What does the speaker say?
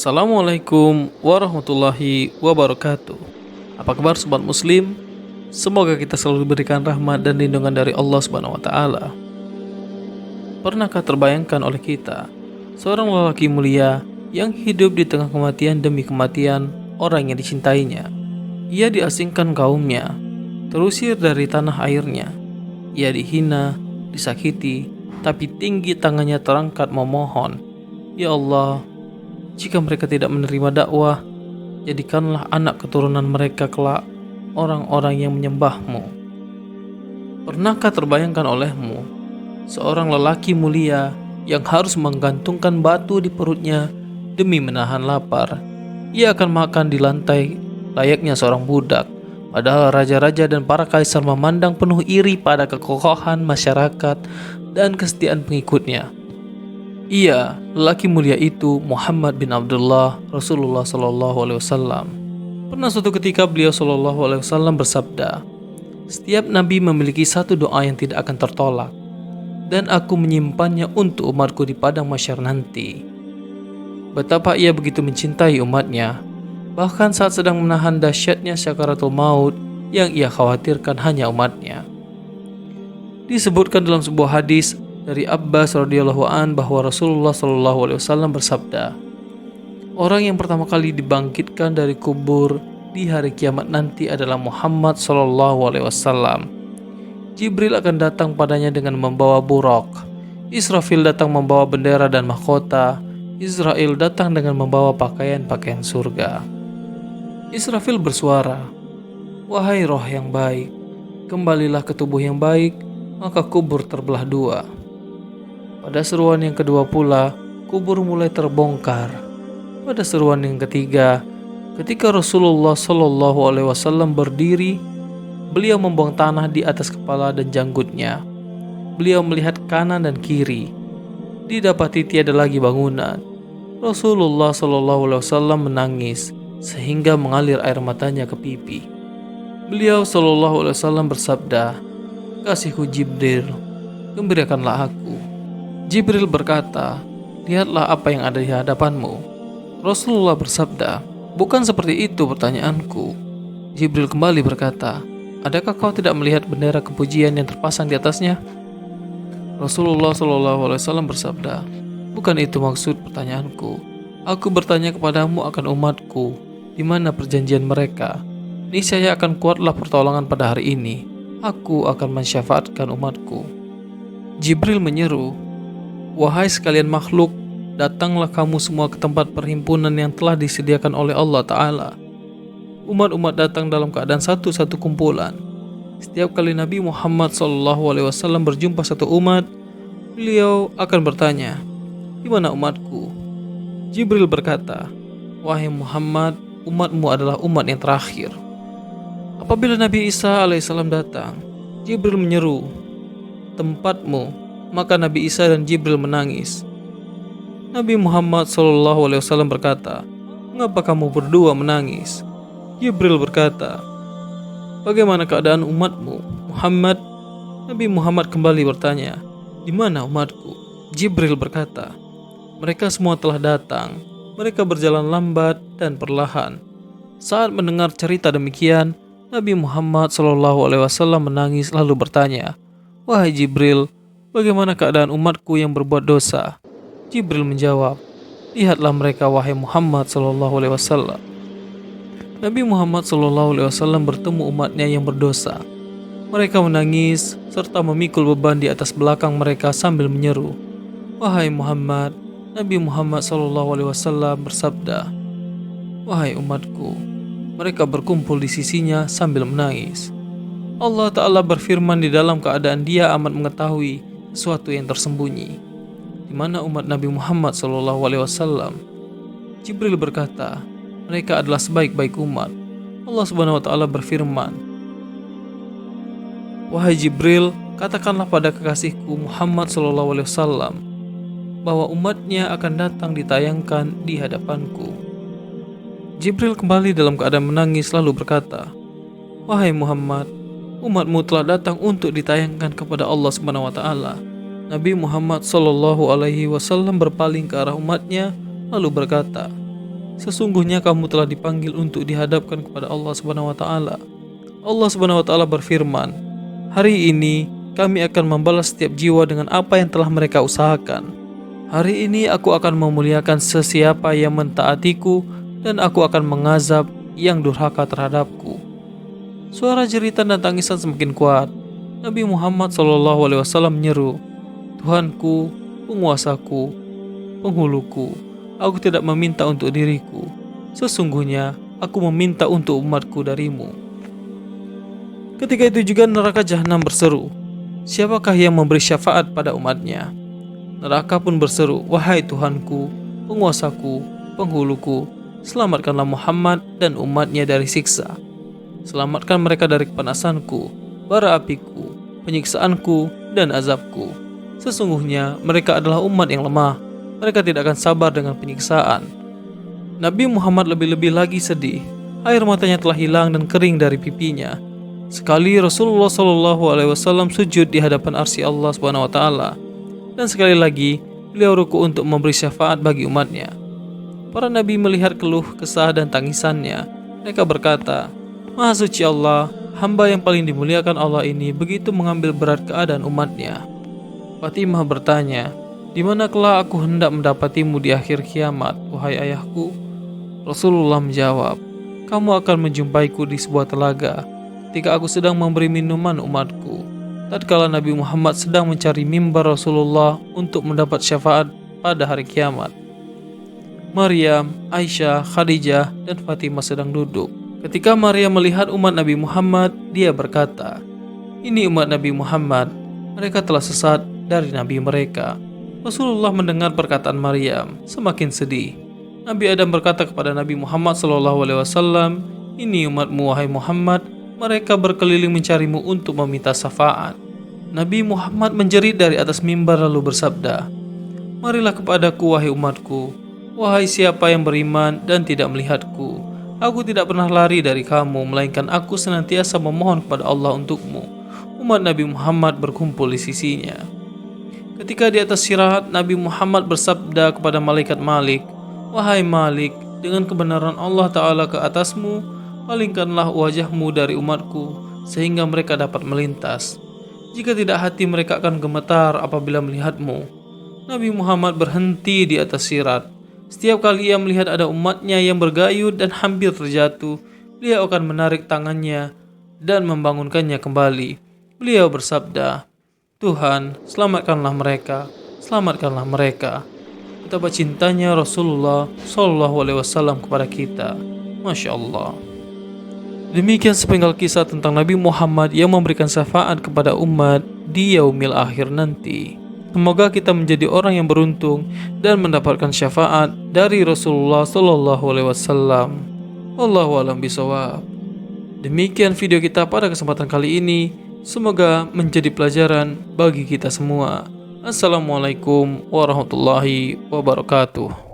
Assalamualaikum warahmatullahi wabarakatuh. Apa kabar sobat muslim? Semoga kita selalu diberikan rahmat dan lindungan dari Allah Subhanahu wa taala. Pernahkah terbayangkan oleh kita seorang lelaki mulia yang hidup di tengah kematian demi kematian orang yang dicintainya? Ia diasingkan kaumnya, terusir dari tanah airnya. Ia dihina, disakiti, tapi tinggi tangannya terangkat memohon, "Ya Allah, jika mereka tidak menerima dakwah, jadikanlah anak keturunan mereka kelak orang-orang yang menyembahmu. Pernahkah terbayangkan olehmu seorang lelaki mulia yang harus menggantungkan batu di perutnya demi menahan lapar? Ia akan makan di lantai layaknya seorang budak. Padahal raja-raja dan para kaisar memandang penuh iri pada kekokohan masyarakat dan kesetiaan pengikutnya. Ia, lelaki mulia itu Muhammad bin Abdullah Rasulullah Sallallahu Alaihi Wasallam. Pernah suatu ketika beliau Sallallahu Alaihi Wasallam bersabda, setiap nabi memiliki satu doa yang tidak akan tertolak, dan aku menyimpannya untuk umatku di padang masyar nanti. Betapa ia begitu mencintai umatnya, bahkan saat sedang menahan dahsyatnya syakaratul maut yang ia khawatirkan hanya umatnya. Disebutkan dalam sebuah hadis dari Abbas radhiyallahu an bahwa Rasulullah shallallahu alaihi wasallam bersabda, Orang yang pertama kali dibangkitkan dari kubur di hari kiamat nanti adalah Muhammad shallallahu alaihi wasallam. Jibril akan datang padanya dengan membawa buruk. Israfil datang membawa bendera dan mahkota. Israel datang dengan membawa pakaian-pakaian surga. Israfil bersuara, "Wahai roh yang baik, kembalilah ke tubuh yang baik, maka kubur terbelah dua." Pada seruan yang kedua pula, kubur mulai terbongkar. Pada seruan yang ketiga, ketika Rasulullah Shallallahu Alaihi Wasallam berdiri, beliau membuang tanah di atas kepala dan janggutnya. Beliau melihat kanan dan kiri. Didapati tiada lagi bangunan. Rasulullah Shallallahu Alaihi Wasallam menangis sehingga mengalir air matanya ke pipi. Beliau Shallallahu Alaihi Wasallam bersabda, "Kasihku Jibril, gembirakanlah aku." Jibril berkata, "Lihatlah apa yang ada di hadapanmu." Rasulullah bersabda, "Bukan seperti itu pertanyaanku." Jibril kembali berkata, "Adakah kau tidak melihat bendera kepujian yang terpasang di atasnya?" Rasulullah Wasallam bersabda, "Bukan itu maksud pertanyaanku. Aku bertanya kepadamu akan umatku, di mana perjanjian mereka. Niscaya akan kuatlah pertolongan pada hari ini. Aku akan mensyafaatkan umatku." Jibril menyeru, Wahai sekalian makhluk, datanglah kamu semua ke tempat perhimpunan yang telah disediakan oleh Allah Ta'ala. Umat-umat datang dalam keadaan satu-satu kumpulan. Setiap kali Nabi Muhammad SAW berjumpa satu umat, beliau akan bertanya, di mana umatku? Jibril berkata, Wahai Muhammad, umatmu adalah umat yang terakhir. Apabila Nabi Isa alaihissalam datang, Jibril menyeru, tempatmu maka Nabi Isa dan Jibril menangis. Nabi Muhammad SAW berkata, Mengapa kamu berdua menangis? Jibril berkata, Bagaimana keadaan umatmu? Muhammad Nabi Muhammad kembali bertanya, Di mana umatku? Jibril berkata, Mereka semua telah datang. Mereka berjalan lambat dan perlahan. Saat mendengar cerita demikian, Nabi Muhammad SAW menangis lalu bertanya, Wahai Jibril, Bagaimana keadaan umatku yang berbuat dosa? Jibril menjawab, Lihatlah mereka wahai Muhammad sallallahu alaihi wasallam. Nabi Muhammad sallallahu alaihi wasallam bertemu umatnya yang berdosa. Mereka menangis serta memikul beban di atas belakang mereka sambil menyeru, "Wahai Muhammad!" Nabi Muhammad sallallahu alaihi wasallam bersabda, "Wahai umatku!" Mereka berkumpul di sisinya sambil menangis. Allah Ta'ala berfirman di dalam keadaan dia amat mengetahui sesuatu yang tersembunyi di mana umat Nabi Muhammad SAW. Jibril berkata, mereka adalah sebaik-baik umat. Allah Subhanahu wa taala berfirman, Wahai Jibril, katakanlah pada kekasihku Muhammad SAW bahwa umatnya akan datang ditayangkan di hadapanku. Jibril kembali dalam keadaan menangis lalu berkata, Wahai Muhammad, umatmu telah datang untuk ditayangkan kepada Allah Subhanahu wa taala. Nabi Muhammad Shallallahu alaihi wasallam berpaling ke arah umatnya lalu berkata, Sesungguhnya kamu telah dipanggil untuk dihadapkan kepada Allah Subhanahu wa taala. Allah Subhanahu wa taala berfirman, "Hari ini kami akan membalas setiap jiwa dengan apa yang telah mereka usahakan. Hari ini aku akan memuliakan sesiapa yang mentaatiku dan aku akan mengazab yang durhaka terhadapku." Suara jeritan dan tangisan semakin kuat. Nabi Muhammad SAW menyeru, "Tuhanku, penguasaku, penghuluku, aku tidak meminta untuk diriku. Sesungguhnya aku meminta untuk umatku darimu. Ketika itu juga neraka jahanam berseru, Siapakah yang memberi syafaat pada umatnya? Neraka pun berseru, Wahai Tuhanku, penguasaku, penghuluku, selamatkanlah Muhammad dan umatnya dari siksa. Selamatkan mereka dari kepanasanku, bara apiku, penyiksaanku, dan azabku. Sesungguhnya mereka adalah umat yang lemah, mereka tidak akan sabar dengan penyiksaan. Nabi Muhammad lebih-lebih lagi sedih. Air matanya telah hilang dan kering dari pipinya. Sekali Rasulullah Shallallahu Alaihi Wasallam sujud di hadapan arsy Allah Subhanahu Wa Taala, dan sekali lagi beliau ruku untuk memberi syafaat bagi umatnya. Para nabi melihat keluh kesah dan tangisannya. Mereka berkata, Maha suci Allah, hamba yang paling dimuliakan Allah ini begitu mengambil berat keadaan umatnya. Fatimah bertanya, di mana kelak aku hendak mendapatimu di akhir kiamat, wahai ayahku? Rasulullah menjawab, kamu akan menjumpaiku di sebuah telaga ketika aku sedang memberi minuman umatku. Tatkala Nabi Muhammad sedang mencari mimbar Rasulullah untuk mendapat syafaat pada hari kiamat. Maryam, Aisyah, Khadijah, dan Fatimah sedang duduk. Ketika Maryam melihat umat Nabi Muhammad, dia berkata, "Ini umat Nabi Muhammad, mereka telah sesat dari nabi mereka." Rasulullah mendengar perkataan Maryam, semakin sedih. Nabi Adam berkata kepada Nabi Muhammad SAW, Ini umatmu wahai Muhammad, mereka berkeliling mencarimu untuk meminta syafaat. Nabi Muhammad menjerit dari atas mimbar lalu bersabda, Marilah kepadaku wahai umatku, wahai siapa yang beriman dan tidak melihatku. Aku tidak pernah lari dari kamu, melainkan aku senantiasa memohon kepada Allah untukmu. Umat Nabi Muhammad berkumpul di sisinya. Ketika di atas sirat, Nabi Muhammad bersabda kepada malaikat Malik, Wahai Malik, dengan kebenaran Allah Ta'ala ke atasmu, palingkanlah wajahmu dari umatku, sehingga mereka dapat melintas. Jika tidak hati mereka akan gemetar apabila melihatmu. Nabi Muhammad berhenti di atas sirat. Setiap kali ia melihat ada umatnya yang bergayut dan hampir terjatuh, beliau akan menarik tangannya dan membangunkannya kembali. Beliau bersabda, Tuhan, selamatkanlah mereka, selamatkanlah mereka. Betapa cintanya Rasulullah Shallallahu Alaihi Wasallam kepada kita, masya Allah. Demikian sepenggal kisah tentang Nabi Muhammad yang memberikan syafaat kepada umat di yaumil akhir nanti. Semoga kita menjadi orang yang beruntung dan mendapatkan syafaat dari Rasulullah Shallallahu Alaihi Wasallam. Wallahu alam bisawab. Demikian video kita pada kesempatan kali ini. Semoga menjadi pelajaran bagi kita semua. Assalamualaikum warahmatullahi wabarakatuh.